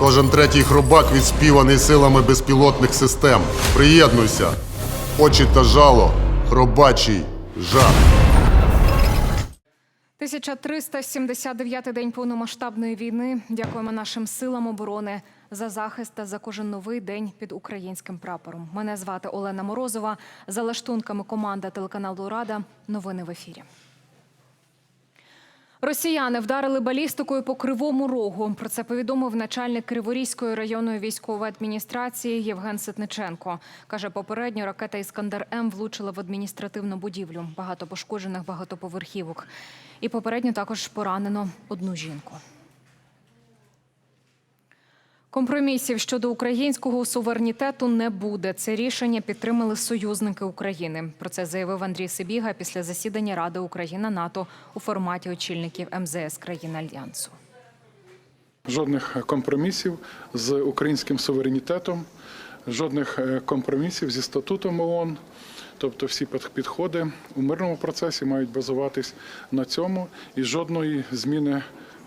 Кожен третій хробак відспіваний силами безпілотних систем. Приєднуйся. Очі та жало. Хробачий жах. 1379-й день повномасштабної війни. Дякуємо нашим силам оборони за захист та за кожен новий день під українським прапором. Мене звати Олена Морозова. За лаштунками команда телеканалу Рада. Новини в ефірі. Росіяни вдарили балістикою по кривому рогу. Про це повідомив начальник Криворізької районної військової адміністрації Євген Ситниченко. Каже, попередньо ракета Іскандер М влучила в адміністративну будівлю. Багато пошкоджених багатоповерхівок. І попередньо також поранено одну жінку. Компромісів щодо українського суверенітету не буде. Це рішення підтримали союзники України. Про це заявив Андрій Сибіга після засідання Ради Україна НАТО у форматі очільників МЗС країн альянсу. Жодних компромісів з українським суверенітетом, жодних е, компромісів зі статутом ООН. Тобто всі під- підходи у мирному процесі мають базуватись на цьому і жодної зміни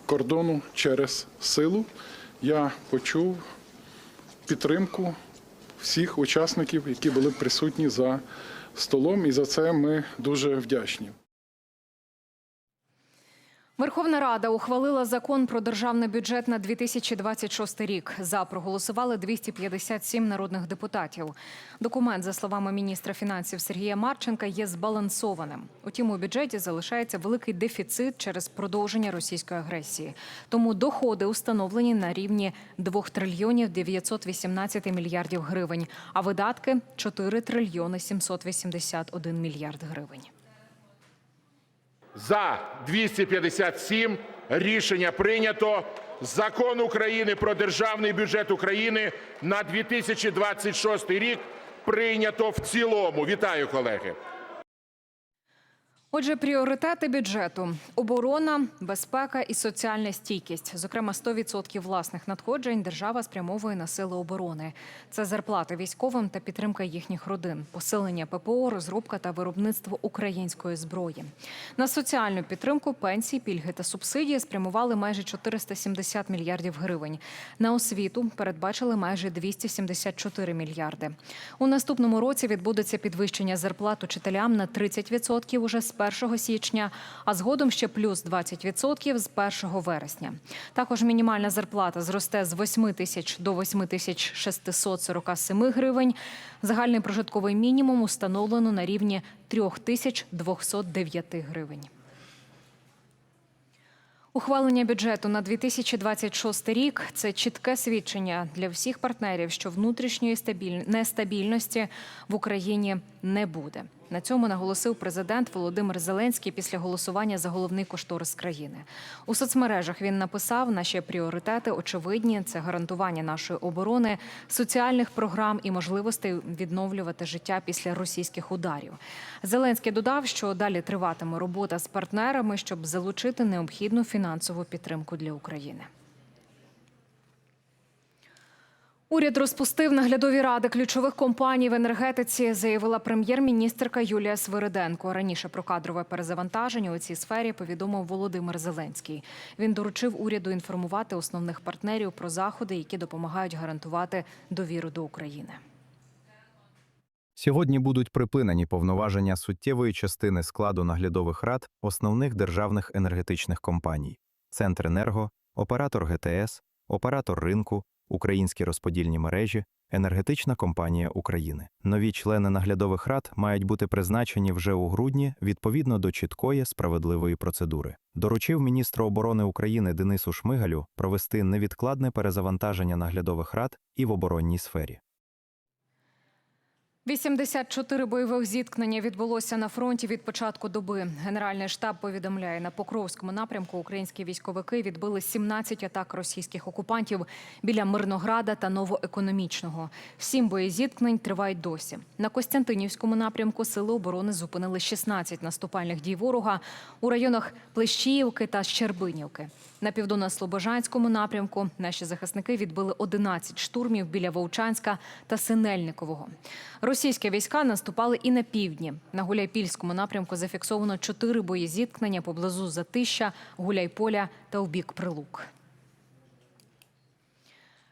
кордону через силу. Я почув підтримку всіх учасників, які були присутні за столом, і за це ми дуже вдячні. Верховна Рада ухвалила закон про державний бюджет на 2026 рік. За проголосували 257 народних депутатів. Документ, за словами міністра фінансів Сергія Марченка, є збалансованим. Утім, у бюджеті залишається великий дефіцит через продовження російської агресії. Тому доходи установлені на рівні 2 трильйонів 918 мільярдів гривень, а видатки 4 трильйони 781 мільярд гривень. За 257 рішення прийнято. Закон України про державний бюджет України на 2026 рік прийнято в цілому. Вітаю, колеги. Отже, пріоритети бюджету: оборона, безпека і соціальна стійкість. Зокрема, 100% власних надходжень держава спрямовує на сили оборони. Це зарплати військовим та підтримка їхніх родин, посилення ППО, розробка та виробництво української зброї. На соціальну підтримку пенсії, пільги та субсидії спрямували майже 470 мільярдів гривень. На освіту передбачили майже 274 мільярди. У наступному році відбудеться підвищення зарплат учителям на 30% уже з 1 січня, а згодом ще плюс 20% з 1 вересня. Також мінімальна зарплата зросте з 8 тисяч до 8 тисяч 647 гривень. Загальний прожитковий мінімум установлено на рівні 3 тисяч 209 гривень. Ухвалення бюджету на 2026 рік це чітке свідчення для всіх партнерів, що внутрішньої стабіль- нестабільності в Україні не буде. На цьому наголосив президент Володимир Зеленський після голосування за головний кошторис країни. У соцмережах він написав: наші пріоритети очевидні це гарантування нашої оборони, соціальних програм і можливостей відновлювати життя після російських ударів. Зеленський додав, що далі триватиме робота з партнерами, щоб залучити необхідну фінансову підтримку для України. Уряд розпустив наглядові ради ключових компаній в енергетиці, заявила прем'єр-міністрка Юлія Свириденко. Раніше про кадрове перезавантаження у цій сфері повідомив Володимир Зеленський. Він доручив уряду інформувати основних партнерів про заходи, які допомагають гарантувати довіру до України. Сьогодні будуть припинені повноваження суттєвої частини складу наглядових рад основних державних енергетичних компаній: Центренерго, оператор ГТС, оператор ринку, Українські розподільні мережі, Енергетична компанія України. Нові члени наглядових рад мають бути призначені вже у грудні відповідно до чіткої справедливої процедури. Доручив міністру оборони України Денису Шмигалю провести невідкладне перезавантаження наглядових рад і в оборонній сфері. 84 бойових зіткнення відбулося на фронті від початку доби. Генеральний штаб повідомляє, на Покровському напрямку українські військовики відбили 17 атак російських окупантів біля Мирнограда та Новоекономічного. Сім боєзіткнень тривають досі. На Костянтинівському напрямку сили оборони зупинили 16 наступальних дій ворога у районах Плещіївки та Щербинівки. На південно-слобожанському напрямку наші захисники відбили 11 штурмів біля Вовчанська та Синельникового. Російські війська наступали і на півдні. На Гуляйпільському напрямку зафіксовано чотири боєзіткнення поблизу Затища, Гуляйполя та у бік Прилук.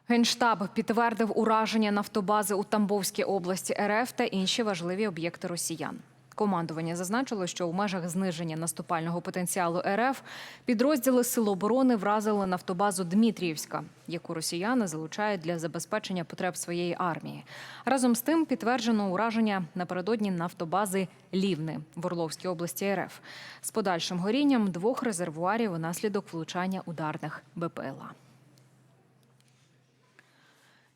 Генштаб підтвердив ураження нафтобази у Тамбовській області РФ та інші важливі об'єкти росіян. Командування зазначило, що у межах зниження наступального потенціалу РФ підрозділи Сил оборони вразили нафтобазу Дмитріївська, яку росіяни залучають для забезпечення потреб своєї армії. Разом з тим підтверджено ураження напередодні нафтобази Лівни в Орловській області РФ з подальшим горінням двох резервуарів внаслідок влучання ударних БПЛА.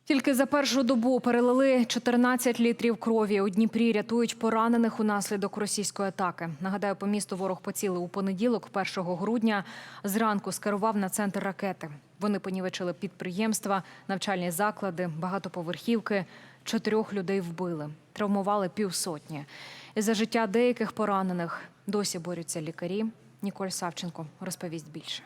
Тільки за першу добу перелили 14 літрів крові. У Дніпрі рятують поранених унаслідок російської атаки. Нагадаю, по місту ворог поцілив у понеділок, 1 грудня. Зранку скерував на центр ракети. Вони понівечили підприємства, навчальні заклади, багатоповерхівки. Чотирьох людей вбили, травмували півсотні. І за життя деяких поранених досі борються лікарі. Ніколь Савченко розповість більше.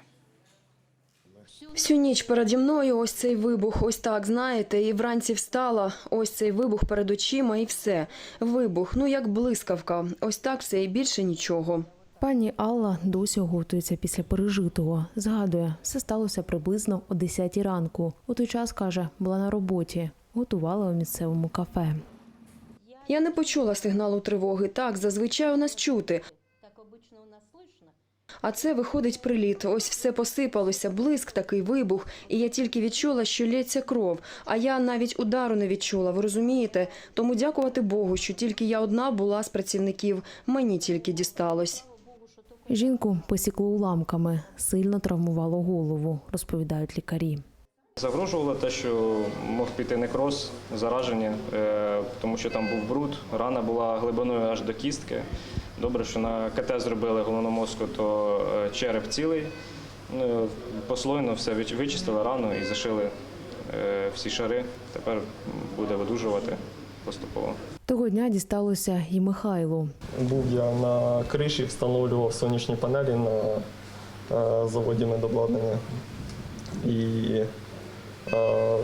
Всю ніч переді мною ось цей вибух, ось так, знаєте, і вранці встала, ось цей вибух перед очима і все. Вибух, ну як блискавка. Ось так все і більше нічого. Пані Алла досі готується після пережитого. Згадує, все сталося приблизно о 10 ранку. У той час каже, була на роботі, готувала у місцевому кафе. Я не почула сигналу тривоги. Так, зазвичай у нас чути. А це виходить приліт. Ось все посипалося, блиск, такий вибух, і я тільки відчула, що лється кров. А я навіть удару не відчула. Ви розумієте? Тому дякувати Богу, що тільки я одна була з працівників. Мені тільки дісталось. Жінку посікло уламками, сильно травмувало голову, розповідають лікарі. Загрожувало те, що мог піти некроз, зараження, е, тому що там був бруд, рана була глибиною аж до кістки. Добре, що на КТ зробили головного мозку, то е, череп цілий. Ну, Послойно все вичистили рану і зашили е, всі шари. Тепер буде видужувати поступово. Того дня дісталося і Михайлу. Був я на криші, встановлював сонячні панелі на е, заводі медобладнання. І е,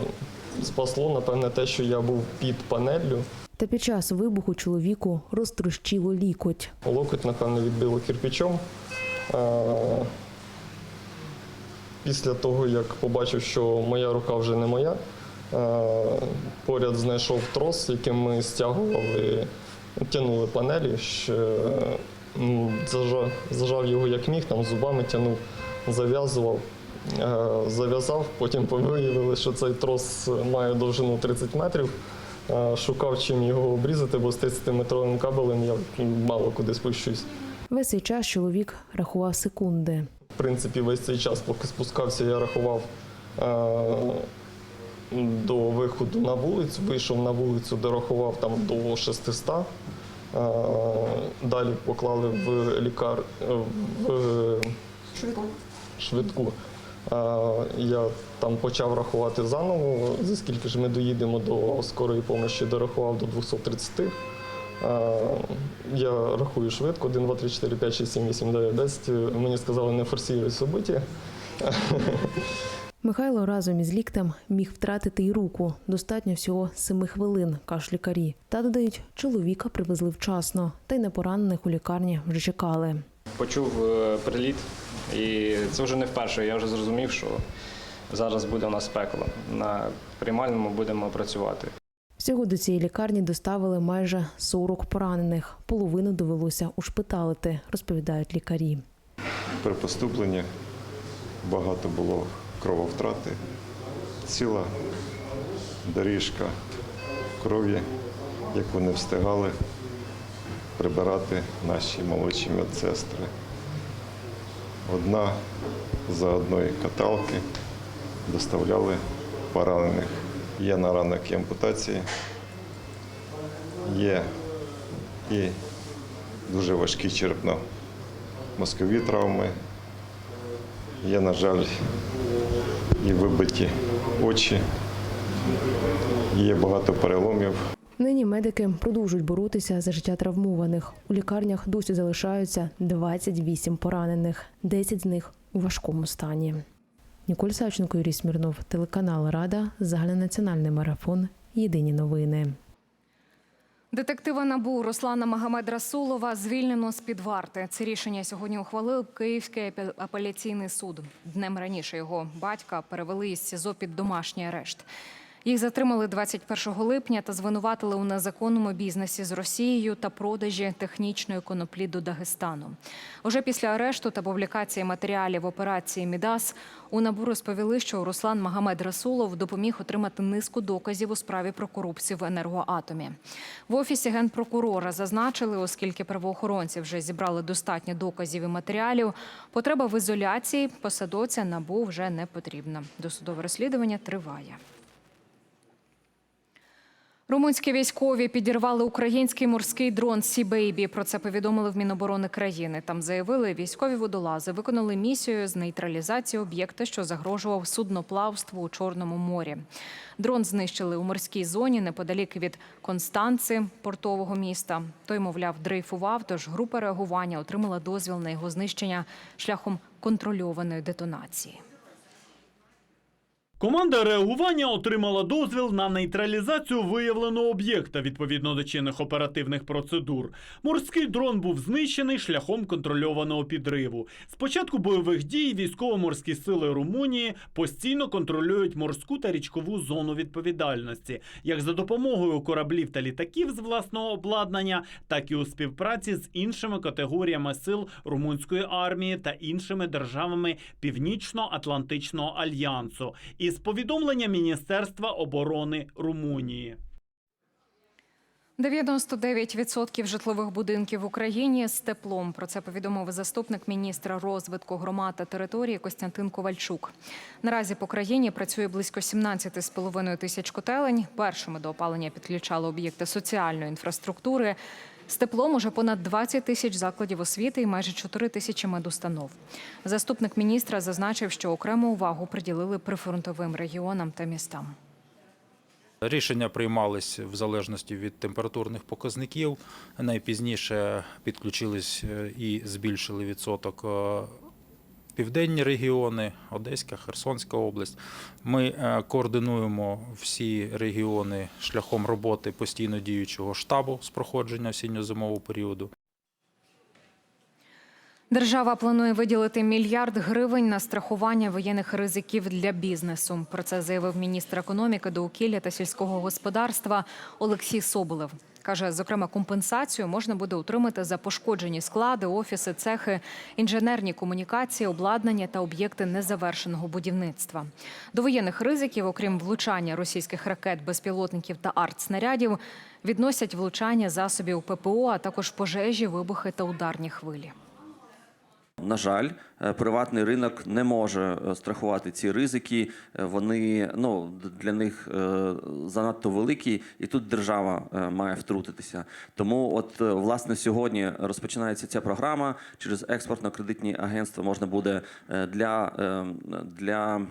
спасло, напевне, те, що я був під панеллю. Та під час вибуху чоловіку розтрощило лікоть. Локоть, напевно, відбило кирпичом. Е, Після того, як побачив, що моя рука вже не моя, е, поряд знайшов трос, яким ми стягували, тягнули панелі, ну, зажав, зажав його як міг, там зубами тягнув, зав'язував. Е, Зав'язав, потім виявили, що цей трос має довжину 30 метрів. Шукав чим його обрізати, бо з 30-метровим кабелем я мало куди спущусь. Весь цей час чоловік рахував секунди. В принципі, весь цей час, поки спускався, я рахував е, до виходу на вулицю. Вийшов на вулицю, дорахував там до 600. Е, далі поклали в лікар е, в швидку. Е, я там почав рахувати заново, за скільки ж ми доїдемо до скорої помощі, дорахував до 230. Е, Я рахую швидко, 1, 2, 3, 4, 5, 6, 7, 8, 9, 10. Мені сказали, не форсіруй собиті. Михайло разом із ліктем міг втратити й руку. Достатньо всього семи хвилин, кажуть лікарі. Та додають, чоловіка привезли вчасно, та й непоранених у лікарні вже чекали. Почув е, приліт, і це вже не вперше. Я вже зрозумів, що зараз буде у нас пекло. На приймальному будемо працювати. Всього до цієї лікарні доставили майже 40 поранених. Половину довелося ушпиталити, розповідають лікарі. При поступленні багато було крововтрати, ціла доріжка крові, яку не встигали прибирати наші молодші медсестри. Одна за одної каталки доставляли поранених. Є на ранок і ампутації, є і дуже важкі черепно-мозкові травми. Є, на жаль, і вибиті очі, є багато переломів. Нині медики продовжують боротися за життя травмованих. У лікарнях досі залишаються 28 поранених, 10 з них у важкому стані. Ніколь Савченко, Юрій Смірнов, телеканал Рада, загальнонаціональний марафон. Єдині новини. Детектива НАБУ Руслана Магомед Расулова звільнено з під варти. Це рішення сьогодні ухвалив Київський апеляційний суд. Днем раніше його батька перевели із СІЗО під домашній арешт. Їх затримали 21 липня та звинуватили у незаконному бізнесі з Росією та продажі технічної коноплі до Дагестану. Уже після арешту та публікації матеріалів операції Мідас у НАБУ розповіли, що Руслан Магомед Расулов допоміг отримати низку доказів у справі про корупцію в енергоатомі. В офісі генпрокурора зазначили, оскільки правоохоронці вже зібрали достатньо доказів і матеріалів, потреба в ізоляції посадовця НАБУ вже не потрібна. Досудове розслідування триває. Румунські військові підірвали український морський дрон Сі Бейбі. Про це повідомили в Міноборони країни. Там заявили, військові водолази виконали місію з нейтралізації об'єкта, що загрожував судноплавству у Чорному морі. Дрон знищили у морській зоні неподалік від Констанци, портового міста. Той, мовляв, дрейфував, тож група реагування отримала дозвіл на його знищення шляхом контрольованої детонації. Команда реагування отримала дозвіл на нейтралізацію виявленого об'єкта відповідно до чинних оперативних процедур. Морський дрон був знищений шляхом контрольованого підриву. З початку бойових дій військово-морські сили Румунії постійно контролюють морську та річкову зону відповідальності, як за допомогою кораблів та літаків з власного обладнання, так і у співпраці з іншими категоріями сил румунської армії та іншими державами Північно-Атлантичного альянсу із повідомлення Міністерства оборони Румунії. 99% житлових будинків в Україні з теплом. Про це повідомив заступник міністра розвитку громад та території Костянтин Ковальчук. Наразі по країні працює близько 17,5 тисяч котелень. Першими до опалення підключали об'єкти соціальної інфраструктури. З теплом уже понад 20 тисяч закладів освіти і майже 4 тисячі медустанов. Заступник міністра зазначив, що окрему увагу приділили прифронтовим регіонам та містам. Рішення приймались в залежності від температурних показників. Найпізніше підключились е, і збільшили відсоток е, південні регіони, Одеська, Херсонська область. Ми е, координуємо всі регіони шляхом роботи постійно діючого штабу з проходження осінньо-зимового періоду. Держава планує виділити мільярд гривень на страхування воєнних ризиків для бізнесу. Про це заявив міністр економіки, доукілля та сільського господарства Олексій Соболев. Каже, зокрема, компенсацію можна буде отримати за пошкоджені склади, офіси, цехи, інженерні комунікації, обладнання та об'єкти незавершеного будівництва. До воєнних ризиків, окрім влучання російських ракет, безпілотників та артснарядів, відносять влучання засобів ППО, а також пожежі, вибухи та ударні хвилі. На жаль, е, приватний ринок не може е, страхувати ці ризики. Е, Вони ну для них занадто великі, і тут держава має втрутитися. Тому, от власне, сьогодні розпочинається ця програма. Через експортно-кредитні агентства можна буде для, для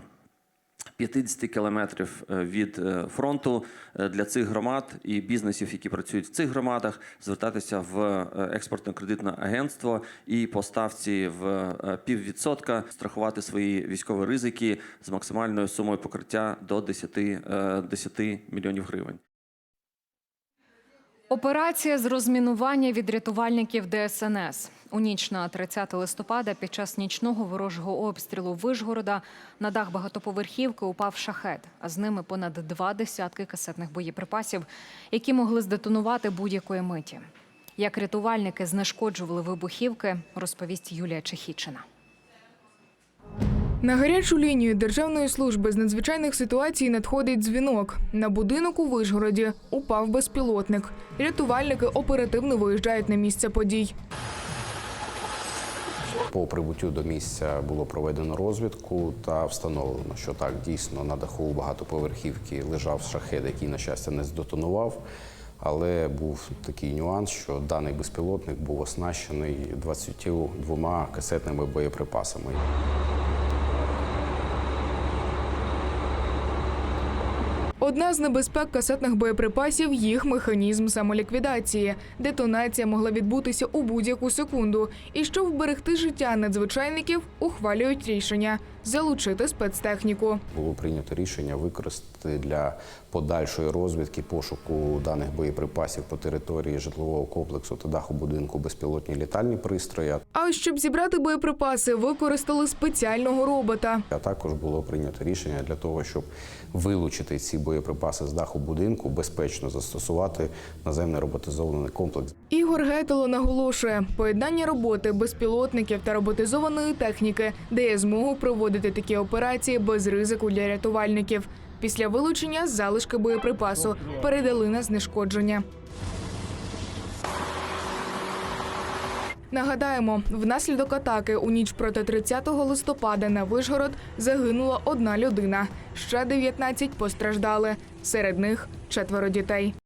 50 кілометрів е, від е, фронту е, для цих громад і бізнесів, які працюють в цих громадах, звертатися в експортно-кредитне агентство і по ставці в піввідсотка страхувати свої військові ризики з максимальною сумою покриття до 10, е, 10 мільйонів гривень. Операція з розмінування від рятувальників ДСНС. У ніч на 30 листопада під час нічного ворожого обстрілу Вишгорода на дах багатоповерхівки упав шахет, а з ними понад два десятки касетних боєприпасів, які могли здетонувати будь-якої миті. Як рятувальники знешкоджували вибухівки, розповість Юлія Чехічина. На гарячу лінію Державної служби з надзвичайних ситуацій надходить дзвінок. На будинок у Вишгороді упав безпілотник. Рятувальники оперативно виїжджають на місце подій. По прибуттю до місця було проведено розвідку та встановлено, що так дійсно на даху багатоповерхівки лежав шахет, який, на щастя, не здетонував. Але був такий нюанс, що даний безпілотник був оснащений 22 касетними боєприпасами. Одна з небезпек касетних боєприпасів їх механізм самоліквідації. Детонація могла відбутися у будь-яку секунду. І щоб вберегти життя надзвичайників, ухвалюють рішення залучити спецтехніку. Було прийнято рішення використати для подальшої розвідки пошуку даних боєприпасів по території житлового комплексу та даху будинку безпілотні літальні пристрої. А щоб зібрати боєприпаси, використали спеціального робота. А також було прийнято рішення для того, щоб вилучити ці боєприпаси з даху будинку, безпечно застосувати наземний роботизований комплекс. Ігор Гетело наголошує, поєднання роботи безпілотників та роботизованої техніки дає змогу проводити такі операції без ризику для рятувальників. Після вилучення залишки боєприпасу передали на знешкодження. Нагадаємо, внаслідок атаки у ніч проти 30 листопада на Вишгород загинула одна людина. Ще 19 постраждали. Серед них четверо дітей.